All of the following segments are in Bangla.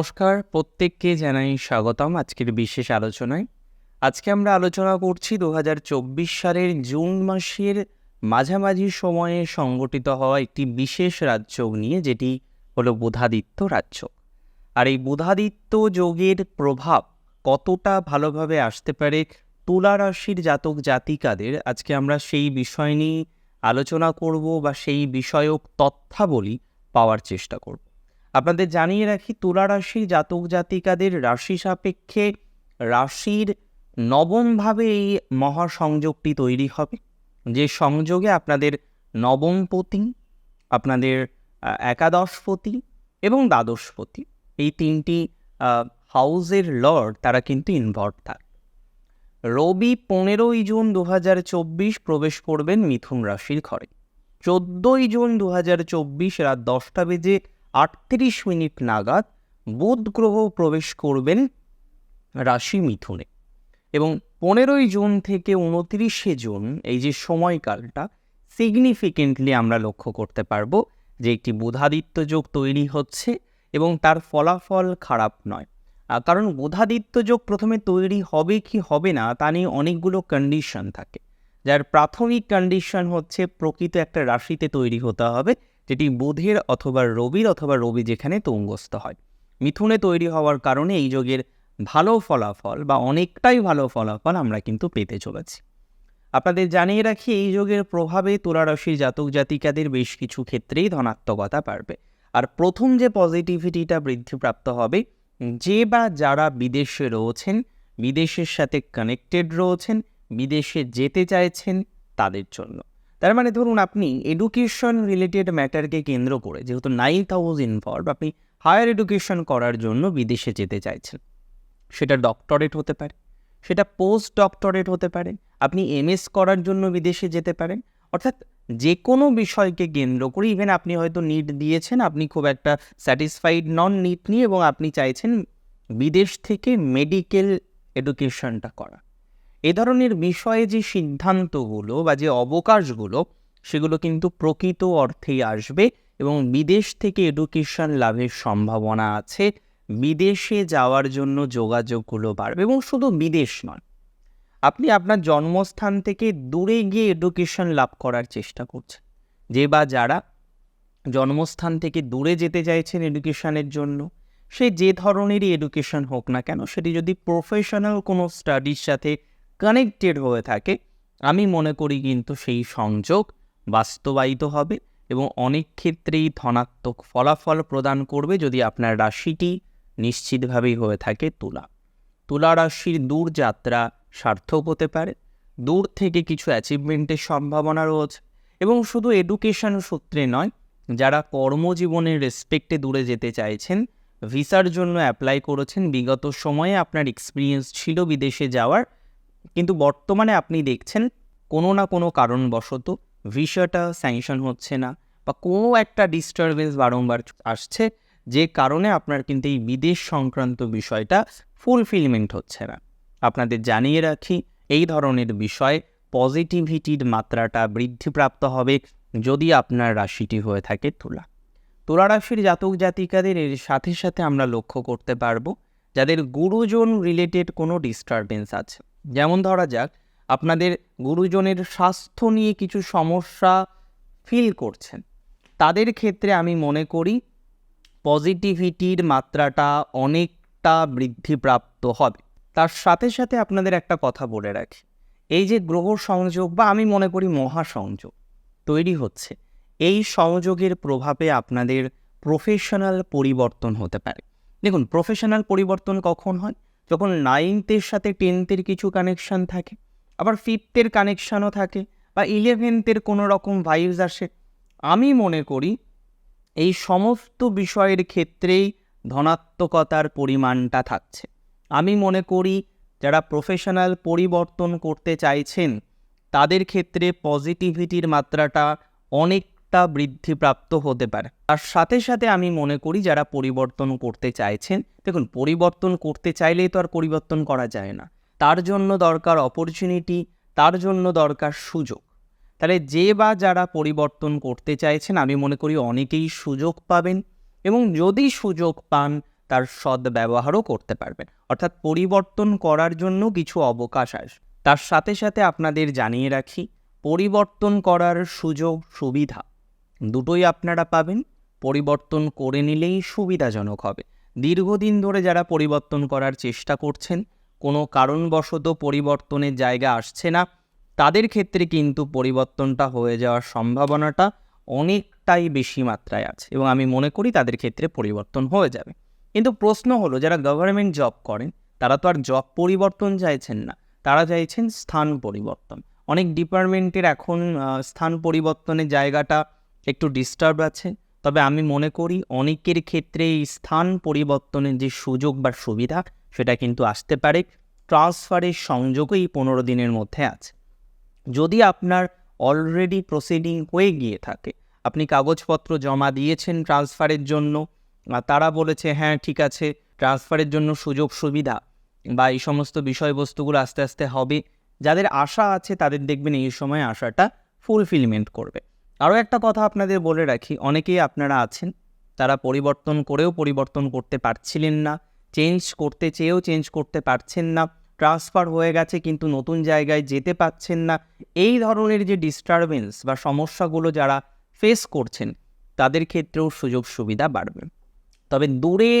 নমস্কার, প্রত্যেককে জানাই স্বাগতম আজকের বিশেষ আলোচনায়। আজকে আমরা আলোচনা করছি দু হাজার চব্বিশ সালের জুন মাসের মাঝামাঝি সময়ে সংগঠিত হওয়া একটি বিশেষ রাজযোগ নিয়ে, যেটি হলো বুধাদিত্য রাজযোগ। আর এই বুধাদিত্য যোগের প্রভাব কতটা ভালোভাবে আসতে পারে তুলা রাশির জাতক জাতিকাদের, আজকে আমরা সেই বিষয় নিয়ে আলোচনা করব বা সেই বিষয়ক তথ্যাবলী পাওয়ার চেষ্টা করব। আপনাদের জানিয়ে রাখি তুলা রাশির জাতক জাতিকাদের রাশি সাপেক্ষে রাশির নবমভাবে এই মহাসংযোগটি তৈরি হবে। যে সংযোগে আপনাদের নবমপতি আপনাদের একাদশপতি এবং দ্বাদশপতি এই তিনটি আহ, হাউসের লর্ড তারা কিন্তু ইনভলভ থাকবে রবি পনেরোই জুন দু প্রবেশ করবেন মিথুন রাশির ঘরে। চোদ্দোই জুন দু রাত দশটা বেজে আটত্রিশ মিনিট নাগাদ বুধ গ্রহ প্রবেশ করবেন রাশি মিথুনে এবং পনেরোই জুন থেকে উনত্রিশে জুন, এই যে সময়কালটা সিগনিফিকেন্টলি আমরা লক্ষ্য করতে পারব যে একটি বুধাদিত্য যোগ তৈরি হচ্ছে এবং তার ফলাফল খারাপ নয়। কারণ বুধাদিত্য যোগ প্রথমে তৈরি হবে কি হবে না, তা নিয়ে অনেকগুলো কন্ডিশন থাকে। যার প্রাথমিক কন্ডিশন হচ্ছে প্রকৃত একটা রাশিতে তৈরি হতে হবে যেটি বুধের অথবা রবির অথবা রবি যেখানে তুঙ্গস্থ হয়। মিথুনে তৈরি হওয়ার কারণে এই যোগের ভালো ফলাফল বা অনেকটাই ভালো ফলাফল আমরা কিন্তু পেতে চলেছি। আপনাদের জানিয়ে রাখি, এই যোগের প্রভাবে তুলা রাশির জাতক জাতিকাদের বেশ কিছু ক্ষেত্রেই ধনাত্মকতা বাড়বে। আর প্রথম যে পজিটিভিটিটা বৃদ্ধিপ্রাপ্ত হবে, যে বা যারা বিদেশে রয়েছেন, বিদেশের সাথে কানেক্টেড রয়েছেন, বিদেশে যেতে চাইছেন তাদের জন্য। তার মানে ধরুন আপনি এডুকেশন রিলেটেড ম্যাটারকে কেন্দ্র করে যেহেতু নাইন্থ হাউস ইনভলভ আপনি হায়ার এডুকেশন করার জন্য বিদেশে যেতে চাইছেন। সেটা ডক্টরেট হতে পারে, সেটা পোস্ট ডক্টরেট হতে পারে, আপনি এমএস করার জন্য বিদেশে যেতে পারেন। অর্থাৎ যে কোনো বিষয়কে কেন্দ্র করে ইভেন আপনি হয়তো নিট দিয়েছেন, আপনি খুব একটা স্যাটিসফাইড নন নিট নিয়ে এবং আপনি চাইছেন বিদেশ থেকে মেডিকেল এডুকেশনটা করা। এ ধরনের বিষয়ে যে সিদ্ধান্তগুলো বা যে অবকাশগুলো, সেগুলো কিন্তু প্রকৃত অর্থেই আসবে এবং বিদেশ থেকে এডুকেশন লাভের সম্ভাবনা আছে। বিদেশে যাওয়ার জন্য যোগাযোগগুলো বাড়বে এবং শুধু বিদেশ নয়, আপনি আপনার জন্মস্থান থেকে দূরে গিয়ে এডুকেশন লাভ করার চেষ্টা করছেন। যে বা যারা জন্মস্থান থেকে দূরে যেতে চাইছেন এডুকেশনের জন্য, সে যে ধরনেরই এডুকেশন হোক না কেন, সেটি যদি প্রফেশনাল কোনো স্টাডির সাথে কানেক্টেড হয়ে থাকে। আমি মনে করি কিন্তু সেই সংযোগ বাস্তবায়িত হবে এবং অনেক ক্ষেত্রেই ধনাত্মক ফলাফল প্রদান করবে যদি আপনার রাশিটি নিশ্চিতভাবেই হয়ে থাকে তুলা। তুলা রাশির দূর যাত্রা সার্থক হতে পারে। দূর থেকে কিছু অ্যাচিভমেন্টের সম্ভাবনা রয়েছে এবং শুধু এডুকেশন সূত্রে নয়, যারা কর্মজীবনের রেসপেক্টে দূরে যেতে চাইছেন, ভিসার জন্য অ্যাপ্লাই করেছেন। বিগত সময়ে আপনার এক্সপিরিয়েন্স ছিল বিদেশে যাওয়ার কিন্তু বর্তমানে আপনি দেখছেন কোনো না কোনো কারণবশত ভিসাটা স্যাংশন হচ্ছে না বা কোনো একটা ডিস্টারবেন্স বারংবার আসছে, যে কারণে আপনার কিন্তু এই বিদেশ সংক্রান্ত বিষয়টা ফুলফিলমেন্ট হচ্ছে না। আপনাদের জানিয়ে রাখি, এই ধরনের বিষয় পজিটিভিটির মাত্রাটা বৃদ্ধিপ্রাপ্ত হবে যদি আপনার রাশিটি হয়ে থাকে তুলা। তুলা রাশির জাতক জাতিকাদের এর সাথে সাথে আমরা লক্ষ্য করতে পারব, যাদের গুরুজন রিলেটেড কোনো ডিস্টারবেন্স আছে। যেমন ধরা যাক, আপনাদের গুরুজনের স্বাস্থ্য নিয়ে কিছু সমস্যা ফিল করছেন। তাদের ক্ষেত্রে আমি মনে করি পজিটিভিটির মাত্রাটা অনেকটা বৃদ্ধিপ্রাপ্ত হবে। তার সাথে সাথে আপনাদের একটা কথা বলে রাখি। এই যে গ্রহ সংযোগ বা আমি মনে করি মহাসংযোগ তৈরি হচ্ছে, এই সংযোগের প্রভাবে আপনাদের প্রফেশনাল পরিবর্তন হতে পারে। দেখুন প্রফেশনাল পরিবর্তন কখন হয়? যখন নাইনথের সাথে টেনথের কিছু কানেকশান থাকে, আবার ফিফথের কানেকশানও থাকে, বা ইলেভেন্থের কোনো রকম ভাইবস আসে। আমি মনে করি, এই সমস্ত বিষয়ের ক্ষেত্রেই ধনাত্মকতার পরিমাণটা থাকছে। আমি মনে করি, যারা প্রফেশনাল পরিবর্তন করতে চাইছেন, তাদের ক্ষেত্রে পজিটিভিটির মাত্রাটা অনেকটা বৃদ্ধিপ্রাপ্ত হতে পারে। তার সাথে সাথে আমি মনে করি যারা পরিবর্তন করতে চাইছেন, দেখুন পরিবর্তন করতে চাইলেই তো আর পরিবর্তন করা যায় না। তার জন্য দরকার অপরচুনিটি তার জন্য দরকার সুযোগ। তাহলে যে বা যারা পরিবর্তন করতে চাইছেন, আমি মনে করি অনেকেই সুযোগ পাবেন এবং যদি সুযোগ পান, তার সৎ ব্যবহারও করতে পারবেন। অর্থাৎ পরিবর্তন করার জন্য কিছু অবকাশ আসবে তার সাথে সাথে আপনাদের জানিয়ে রাখি, পরিবর্তন করার সুযোগ সুবিধা। দুটোই আপনারা পাবেন। পরিবর্তন করে নিলেই সুবিধাজনক হবে। দীর্ঘদিন ধরে যারা পরিবর্তন করার চেষ্টা করছেন, কোনো কারণবশত পরিবর্তনের জায়গা আসছে না। তাদের ক্ষেত্রে কিন্তু পরিবর্তনটা হয়ে যাওয়ার সম্ভাবনাটা অনেকটাই বেশি মাত্রায় আছে এবং আমি মনে করি তাদের ক্ষেত্রে পরিবর্তন হয়ে যাবে। কিন্তু প্রশ্ন হলো, যারা গভর্নমেন্ট জব করেন, তারা তো আর জব পরিবর্তন চাইছেন না। তারা চাইছেন স্থান পরিবর্তন। অনেক ডিপার্টমেন্টের এখন স্থান পরিবর্তনের জায়গাটা একটু ডিস্টার্ব আছে। তবে আমি মনে করি অনেকের ক্ষেত্রে স্থান পরিবর্তনের যে সুযোগ বা সুবিধা, সেটা কিন্তু আসতে পারে। ট্রান্সফারের সংযোগও এই পনেরো দিনের মধ্যে আছে। যদি আপনার অলরেডি প্রসিডিং হয়ে গিয়ে থাকে, আপনি কাগজপত্র জমা দিয়েছেন ট্রান্সফারের জন্য তারা বলেছে হ্যাঁ ঠিক আছে ট্রান্সফারের জন্য সুযোগ, সুবিধা। বা এই সমস্ত বিষয়বস্তুগুলো আস্তে আস্তে হবে। যাদের আশা আছে, তাদের দেখবেন এই সময় আশাটা ফুলফিলমেন্ট করবে। আরও একটা কথা আপনাদের বলে রাখি, অনেকেই আপনারা আছেন, তারা পরিবর্তন করেও পরিবর্তন করতে পারছিলেন না চেঞ্জ করতে চেয়েও চেঞ্জ করতে পারছেন না ট্রান্সফার হয়ে গেছে কিন্তু নতুন জায়গায় যেতে পাচ্ছেন না, এই ধরনের যে ডিস্টারবেন্স বা সমস্যাগুলো যারা ফেস করছেন, তাদের ক্ষেত্রেও সুযোগ সুবিধা বাড়বে। তবে দূরে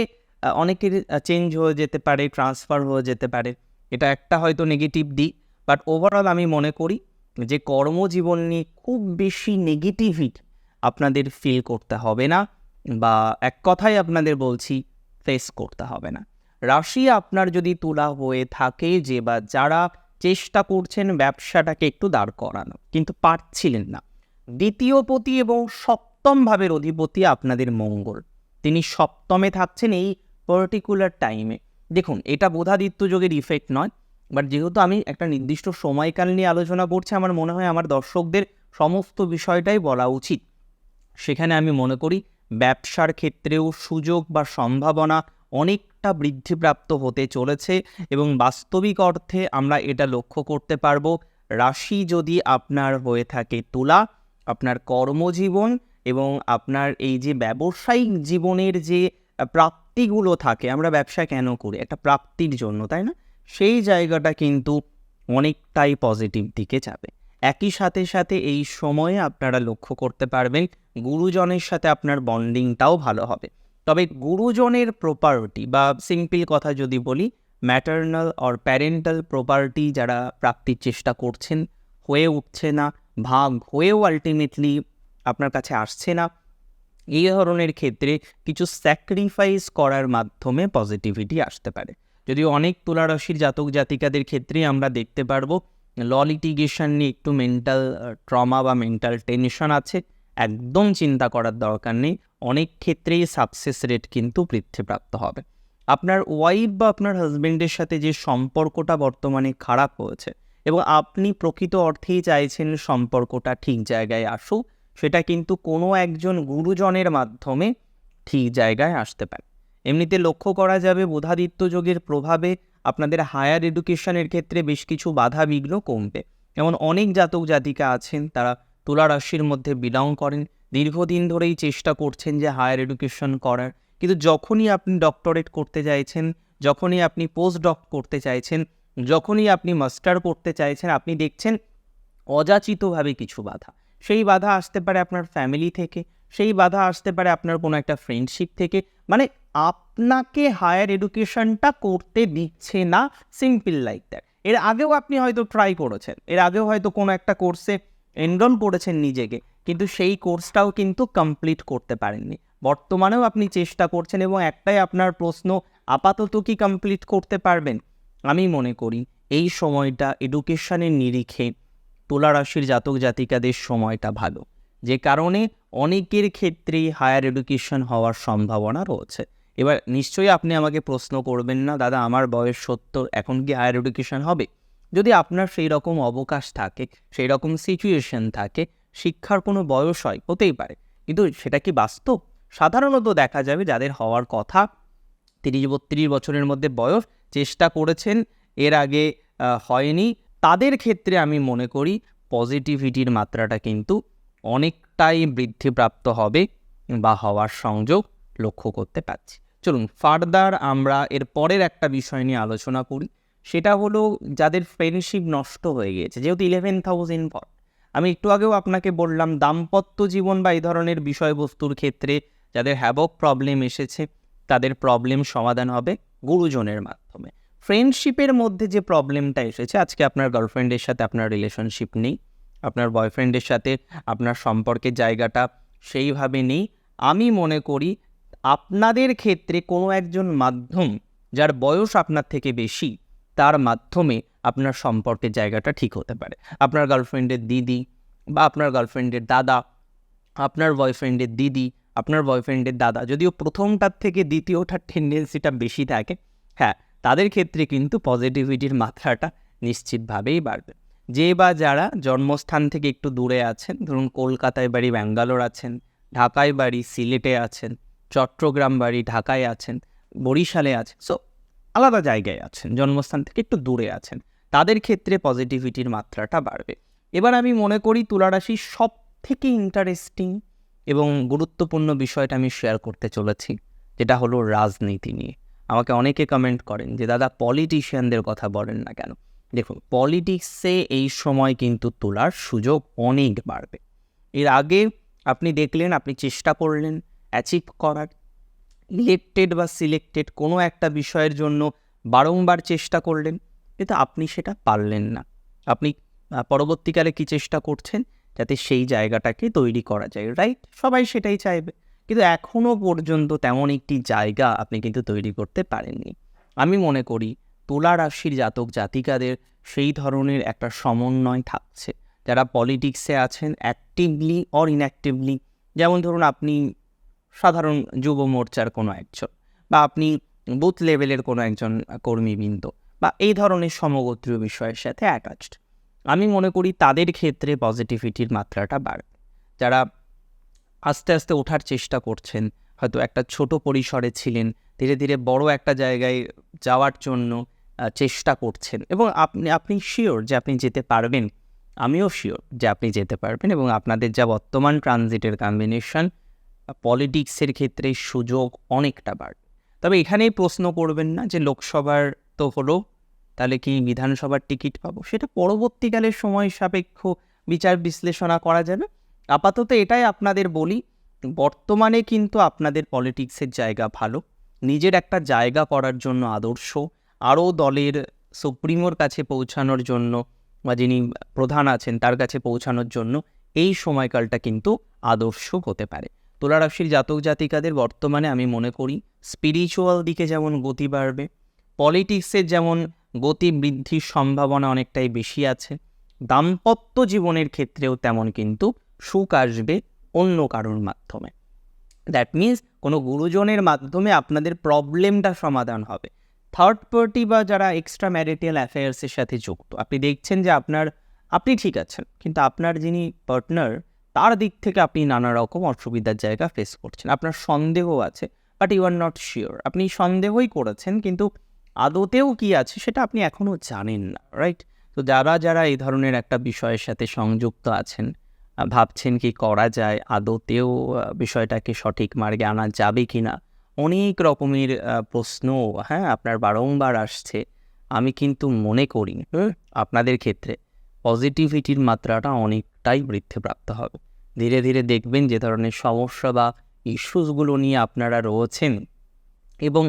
অনেকের চেঞ্জ হয়ে যেতে পারে ট্রান্সফার হয়ে যেতে পারে, এটা একটা হয়তো নেগেটিভ দিক বাট ওভারঅল আমি মনে করি যে কর্মজীবন নিয়ে খুব বেশি নেগেটিভিটি আপনাদের ফিল করতে হবে না বা এক কথাই আপনাদের বলছি ফেস করতে হবে না। রাশি আপনার যদি তোলা হয়ে থাকে যে বা যারা চেষ্টা করছেন ব্যবসাটাকে একটু দাঁড় করানো, কিন্তু পারছিলেন না। দ্বিতীয়পতি এবং সপ্তম ভাবের অধিপতি আপনাদের মঙ্গল। তিনি সপ্তমে থাকছেন এই পার্টিকুলার টাইমে দেখুন, এটা বোধাদিত্য যোগের ইফেক্ট নয়। বাট যেহেতু আমি একটা নির্দিষ্ট সময়কাল নিয়ে আলোচনা করছি, আমার মনে হয় আমার দর্শকদের সমস্ত বিষয়টাই বলা উচিত। সেখানে আমি মনে করি ব্যবসার ক্ষেত্রেও সুযোগ বা সম্ভাবনা অনেকটা বৃদ্ধিপ্রাপ্ত হতে চলেছে এবং বাস্তবিক অর্থে আমরা এটা লক্ষ্য করতে পারব। রাশি যদি আপনার হয়ে থাকে তুলা, আপনার কর্মজীবন এবং আপনার এই যে ব্যবসায়িক জীবনের যে প্রাপ্তিগুলো থাকে, আমরা ব্যবসা কেন করি? একটা প্রাপ্তির জন্য, তাই না? সেই জায়গাটা কিন্তু অনেকটাই পজিটিভ দিকে যাবে। একই সাথে সাথে এই সময়ে আপনারা লক্ষ্য করতে পারবেন গুরুজনের সাথে আপনার বন্ডিংটাও ভালো হবে। তবে গুরুজনের প্রপার্টি বা সিম্পল কথা যদি বলি ম্যাটার্নাল অর প্যারেন্টাল প্রপার্টি যারা প্রাপ্তির চেষ্টা করছেন, হয়ে উঠছে না, ভাগ হয়েও আলটিমেটলি আপনার কাছে আসছে না, এই ধরনের ক্ষেত্রে কিছু স্যাক্রিফাইস করার মাধ্যমে পজিটিভিটি আসতে পারে। যদিও অনেক তুলারাশির জাতক জাতিকাদের ক্ষেত্রে আমরা দেখতে পারব, ল লিটিগেশন নিয়ে একটু মেন্টাল ট্রমা বা মেন্টাল টেনশন আছে, একদম চিন্তা করার দরকার নেই, অনেক ক্ষেত্রেই সাকসেস রেট কিন্তু বৃদ্ধিপ্রাপ্ত হবে। আপনার ওয়াইফ বা আপনার হাজবেন্ডের সাথে যে সম্পর্কটা বর্তমানে খারাপ হয়েছে এবং আপনি প্রকৃত অর্থেই চাইছেন সম্পর্কটা ঠিক জায়গায় আসুক, সেটা কিন্তু কোনো একজন গুরুজনের মাধ্যমে ঠিক জায়গায় আসতে পারে। এমনিতে লক্ষ্য করা যাবে বোধাদিত্য যোগের প্রভাবে আপনাদের হায়ার এডুকেশনের ক্ষেত্রে বেশ কিছু বাধা বিঘ্ন কমবে। এমন অনেক জাতক জাতিকা আছেন, তারা তুলা রাশির মধ্যে বিলং করেন। দীর্ঘদিন ধরেই চেষ্টা করছেন যে হায়ার এডুকেশন করার। কিন্তু যখনই আপনি ডক্টরেট করতে চাইছেন, যখনই আপনি পোস্ট ডক করতে চাইছেন, যখনই আপনি মাস্টার করতে চাইছেন, আপনি দেখছেন অযাচিতভাবে কিছু বাধা। সেই বাধা আসতে পারে আপনার ফ্যামিলি থেকে, সেই বাধা আসতে পারে আপনার কোনো একটা ফ্রেন্ডশিপ থেকে মানে আপনাকে হায়ার এডুকেশনটা করতে দিচ্ছে না সিম্পল লাইক দ্যাট এর আগেও আপনি হয়তো ট্রাই করেছেন, এর আগেও হয়তো কোনো একটা কোর্সে এনরোল করেছেন নিজেকে, কিন্তু সেই কোর্সটাও কিন্তু কমপ্লিট করতে পারেননি। বর্তমানেও আপনি চেষ্টা করছেন এবং একটাই আপনার প্রশ্ন, আপাতত কি কমপ্লিট করতে পারবেন? আমি মনে করি এই সময়টা এডুকেশনের নিরিখে তুলা রাশির জাতক জাতিকাদের সময়টা ভালো। যে কারণে অনেকের ক্ষেত্রেই হায়ার এডুকেশন হওয়ার সম্ভাবনা রয়েছে। এবার নিশ্চয়ই আপনি আমাকে প্রশ্ন করবেন না, দাদা, আমার বয়স সত্তর, এখন কি হায়ার এডুকেশন হবে? যদি আপনার সেই রকম অবকাশ থাকে সেই রকম সিচুয়েশন থাকে, শিক্ষার কোনো বয়স হয়, হতেই পারে। কিন্তু সেটা কি বাস্তব? সাধারণত দেখা যাবে যাদের হওয়ার কথা তিরিশ বত্রিশ বছরের মধ্যে বয়স, চেষ্টা করেছেন, এর আগে হয়নি। তাদের ক্ষেত্রে আমি মনে করি পজিটিভিটির মাত্রাটা কিন্তু অনেকটাই বৃদ্ধিপ্রাপ্ত হবে বা হওয়ার সংযোগ লক্ষ্য করতে পারছি। চলুন ফার্দার আমরা এর পরের একটা বিষয় নিয়ে আলোচনা করি। সেটা হলো যাদের ফ্রেন্ডশিপ নষ্ট হয়ে গিয়েছে, যেহেতু ইলেভেন থাউজেন্ড ইনভলভ আমি একটু আগেও আপনাকে বললাম, দাম্পত্য জীবন বা এই ধরনের বিষয়বস্তুর ক্ষেত্রে যাদের হ্যাবক প্রবলেম এসেছে, তাদের প্রবলেম সমাধান হবে গুরুজনের মাধ্যমে। ফ্রেন্ডশিপের মধ্যে যে প্রবলেমটা এসেছে, আজকে আপনার গার্লফ্রেন্ডের সাথে আপনার রিলেশনশিপ নেই। আপনার বয়ফ্রেন্ডের সাথে আপনার সম্পর্কের জায়গাটা সেইভাবে নেই। আমি মনে করি আপনাদের ক্ষেত্রে কোনো একজন মাধ্যম যার বয়স আপনার থেকে বেশি, তার মাধ্যমে আপনার সম্পর্কের জায়গাটা ঠিক হতে পারে। আপনার গার্লফ্রেন্ডের দিদি বা আপনার গার্লফ্রেন্ডের দাদা, আপনার বয়ফ্রেন্ডের দিদি, আপনার বয়ফ্রেন্ডের দাদা, যদিও প্রথমটার থেকে দ্বিতীয়টার টেন্ডেন্সিটা বেশি থাকে হ্যাঁ তাদের ক্ষেত্রে কিন্তু পজিটিভিটির মাত্রাটা নিশ্চিতভাবেই বাড়বে। যে বা যারা জন্মস্থান থেকে একটু দূরে আছেন, ধরুন কলকাতায় বাড়ি, ব্যাঙ্গালোর আছেন, ঢাকায় বাড়ি, সিলেটে আছেন, চট্টগ্রাম বাড়ি, ঢাকায় আছেন, বরিশালে আছেন সো আলাদা জায়গায় আছেন, জন্মস্থান থেকে একটু দূরে আছেন, তাদের ক্ষেত্রে পজিটিভিটির মাত্রাটা বাড়বে। এবার আমি মনে করি তুলারাশি সব থেকে ইন্টারেস্টিং এবং গুরুত্বপূর্ণ বিষয়টা আমি শেয়ার করতে চলেছি, যেটা হলো রাজনীতি নিয়ে। আমাকে অনেকে কমেন্ট করেন যে, দাদা পলিটিশিয়ানদের কথা বলেন না কেন? দেখুন পলিটিক্সে এই সময় কিন্তু তোলার সুযোগ অনেক বাড়বে। এর আগে আপনি দেখলেন, আপনি চেষ্টা করলেন অ্যাচিভ করার। ইলেক্টেড বা সিলেক্টেড কোনো একটা বিষয়ের জন্য বারংবার চেষ্টা করলেন, কিন্তু আপনি সেটা পারলেন না। আপনি পরবর্তীকালে কি চেষ্টা করছেন? যাতে সেই জায়গাটাকে তৈরি করা যায় রাইট সবাই সেটাই চাইবে। কিন্তু এখনও পর্যন্ত তেমন একটি জায়গা আপনি কিন্তু তৈরি করতে পারেননি। আমি মনে করি তুলা রাশির জাতক জাতিকাদের সেই ধরনের একটা সমন্বয় থাকছে। যারা পলিটিক্সে আছেন অ্যাক্টিভলি অর ইনঅ্যাক্টিভলি যেমন ধরুন আপনি সাধারণ যুব মোর্চার কোনো একজন বা আপনি বুথ লেভেলের কোনো একজন কর্মীবৃন্দ বা এই ধরনের সমগোত্রীয় বিষয়ের সাথে অ্যাটাচড আমি মনে করি তাদের ক্ষেত্রে পজিটিভিটির মাত্রাটা বাড়বে। যারা আস্তে আস্তে ওঠার চেষ্টা করছেন, হয়তো একটা ছোট পরিসরে ছিলেন, ধীরে ধীরে বড় একটা জায়গায় যাওয়ার জন্য চেষ্টা করছেন এবং আপনি আপনি শিওর যে আপনি যেতে পারবেন। আমিও শিওর যে আপনি যেতে পারবেন এবং আপনাদের যা বর্তমান ট্রানজিটের কম্বিনেশন পলিটিক্সের ক্ষেত্রে সুযোগ অনেকটা বাড়বে। তবে এখানেই প্রশ্ন করবেন না যে লোকসভার তো হলো, তাহলে কি বিধানসভার টিকিট পাবো? সেটা পরবর্তীকালে সময় সাপেক্ষ বিচার বিশ্লেষণা করা যাবে। আপাতত এটাই আপনাদের বলি, বর্তমানে কিন্তু আপনাদের পলিটিক্সের জায়গা ভালো। নিজের একটা জায়গা করার জন্য আদর্শ। আরও দলের সুপ্রিমোর কাছে পৌঁছানোর জন্য বা যিনি প্রধান আছেন তার কাছে পৌঁছানোর জন্য এই সময়কালটা কিন্তু আদর্শ হতে পারে। তুলা রাশির জাতক জাতিকাদের বর্তমানে আমি মনে করি স্পিরিচুয়াল দিকে যেমন গতি বাড়বে পলিটিক্সের যেমন গতি বৃদ্ধির সম্ভাবনা অনেকটাই বেশি আছে, দাম্পত্য জীবনের ক্ষেত্রেও তেমন কিন্তু সুখ আসবে অন্য কারোর মাধ্যমে। দ্যাট মিন্স কোনো গুরুজনের মাধ্যমে আপনাদের প্রবলেমটা সমাধান হবে। থার্ড পার্টি বা যারা এক্সট্রা ম্যারিটাল অ্যাফেয়ার্সের সাথে যুক্ত, আপনি দেখছেন যে আপনার, আপনি ঠিক আছেন, কিন্তু আপনার যিনি পার্টনার তার দিক থেকে আপনি নানা রকম অসুবিধার জায়গা ফেস করছেন। আপনার সন্দেহ আছে but you are not sure আপনি সন্দেহই করেছেন, কিন্তু আদতেও কি আছে সেটা আপনি এখনও জানেন না রাইট তো যারা যারা এই ধরনের একটা বিষয়ের সাথে সংযুক্ত আছেন ভাবছেন কি করা যায়, আদতেও বিষয়টাকে সঠিক মার্গে আনা যাবে কি না অনেক রকমের প্রশ্ন হ্যাঁ আপনার বারংবার আসছে। আমি কিন্তু মনে করি আপনাদের ক্ষেত্রে পজিটিভিটির মাত্রাটা অনেকটাই বৃদ্ধিপ্রাপ্ত হবে। ধীরে ধীরে দেখবেন যে ধরনের সমস্যা বা ইস্যুসগুলো নিয়ে আপনারা রয়েছেন এবং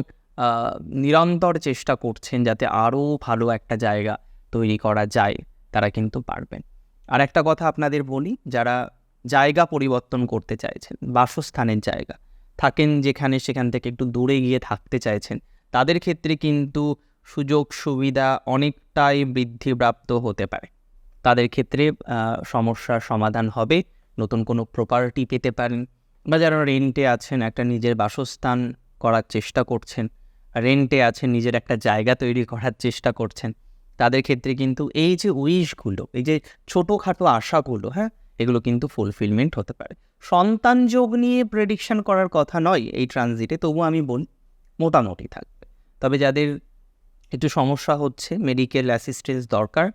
নিরন্তর চেষ্টা করছেন যাতে আরও ভালো একটা জায়গা তৈরি করা যায়, তারা কিন্তু পারবেন। আর একটা কথা আপনাদের বলি, যারা জায়গা পরিবর্তন করতে চাইছেন, বাসস্থানের জায়গা থাকেন যেখানে সেখান থেকে একটু দূরে গিয়ে থাকতে চাইছেন। তাদের ক্ষেত্রে কিন্তু সুযোগ সুবিধা অনেকটাই বৃদ্ধিপ্রাপ্ত হতে পারে। তাদের ক্ষেত্রে সমস্যার সমাধান হবে। নতুন কোনো প্রপার্টি পেতে পারেন বা যারা রেন্টে আছেন, একটা নিজের বাসস্থান করার চেষ্টা করছেন রেন্টে আছেন, নিজের একটা জায়গা তৈরি করার চেষ্টা করছেন, তাদের ক্ষেত্রে কিন্তু এই যে উইশগুলো এই যে ছোটোখাটো আশাগুলো হ্যাঁ এগুলো কিন্তু ফুলফিলমেন্ট হতে পারে। সন্তান যোগ নিয়ে প্রেডিকশন করার কথা নয় এই ট্রানজিটে তবু আমি বলি, মোটামুটি থাকবে তবে যাদের একটু সমস্যা হচ্ছে মেডিকেল অ্যাসিস্ট্যান্স দরকার,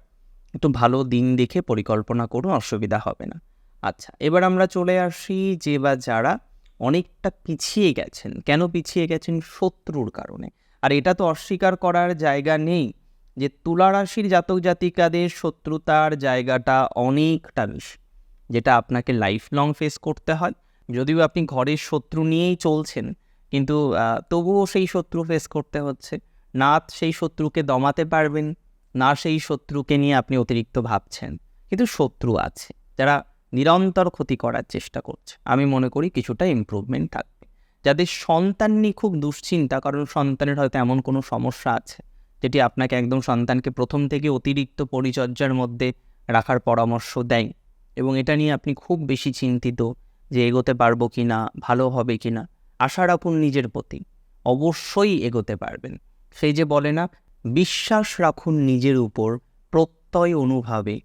একটু ভালো দিন দেখে পরিকল্পনা করুন, অসুবিধা হবে না। আচ্ছা এবার আমরা চলে আসি যে বা যারা অনেকটা পিছিয়ে গেছেন। কেন পিছিয়ে গেছেন? শত্রুর কারণে। আর এটা তো অস্বীকার করার জায়গা নেই যে তুলা রাশির জাতক জাতিকাদের শত্রুতার জায়গাটা অনেকটা বেশি যেটা আপনাকে লাইফ লং ফেস করতে হয়। যদিও আপনি ঘরের শত্রু নিয়েই চলছেন, কিন্তু তবুও সেই শত্রু ফেস করতে হচ্ছে। না সেই শত্রুকে দমাতে পারবেন, না সেই শত্রুকে নিয়ে আপনি অতিরিক্ত ভাবছেন। কিন্তু শত্রু আছে, যারা নিরন্তর ক্ষতি করার চেষ্টা করছে। আমি মনে করি কিছুটা ইমপ্রুভমেন্ট থাকবে। যাদের সন্তান নিয়ে খুব দুশ্চিন্তা, কারণ সন্তানের হয়তো এমন কোনো সমস্যা আছে, যেটি আপনাকে একদম সন্তানকে প্রথম থেকে অতিরিক্ত পরিচর্যার মধ্যে রাখার পরামর্শ দেয়। এবং এটা নিয়ে আপনি খুব বেশি চিন্তিত যে এগোতে পারব কি না ভালো হবে কি না আশা রাখুন নিজের প্রতি। অবশ্যই এগোতে পারবেন। সেই যে বলে না, বিশ্বাস রাখুন নিজের উপর, প্রত্যয় অনুভাবে।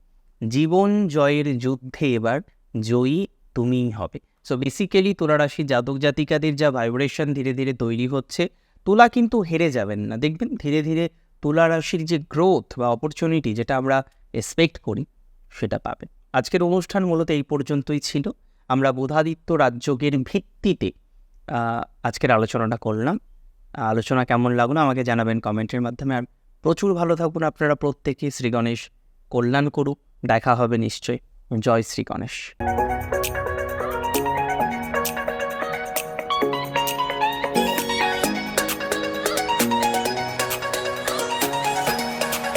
জীবন জয়ের যুদ্ধে এবার জয়ী তুমিই হবে। সো বেসিক্যালি তুলা রাশি জাতক জাতিকাদের যা ভাইব্রেশন ধীরে ধীরে তৈরি হচ্ছে, তুলা কিন্তু হেরে যাবেন না। দেখবেন ধীরে ধীরে তুলা রাশির যে গ্রোথ বা অপরচুনিটি যেটা আমরা এক্সপেক্ট করি, সেটা পাবেন। আজকের অনুষ্ঠান মূলত এই পর্যন্তই ছিল। আমরা বোধাদিত্য রাজযোগের ভিত্তিতে আজকের আলোচনাটা করলাম। আলোচনা কেমন লাগল আমাকে জানাবেন কমেন্টের মাধ্যমে। আর প্রচুর ভালো থাকুন আপনারা প্রত্যেকে। শ্রী গণেশ কল্যাণ করুক। দেখা হবে নিশ্চয়ই। জয় শ্রী গণেশ।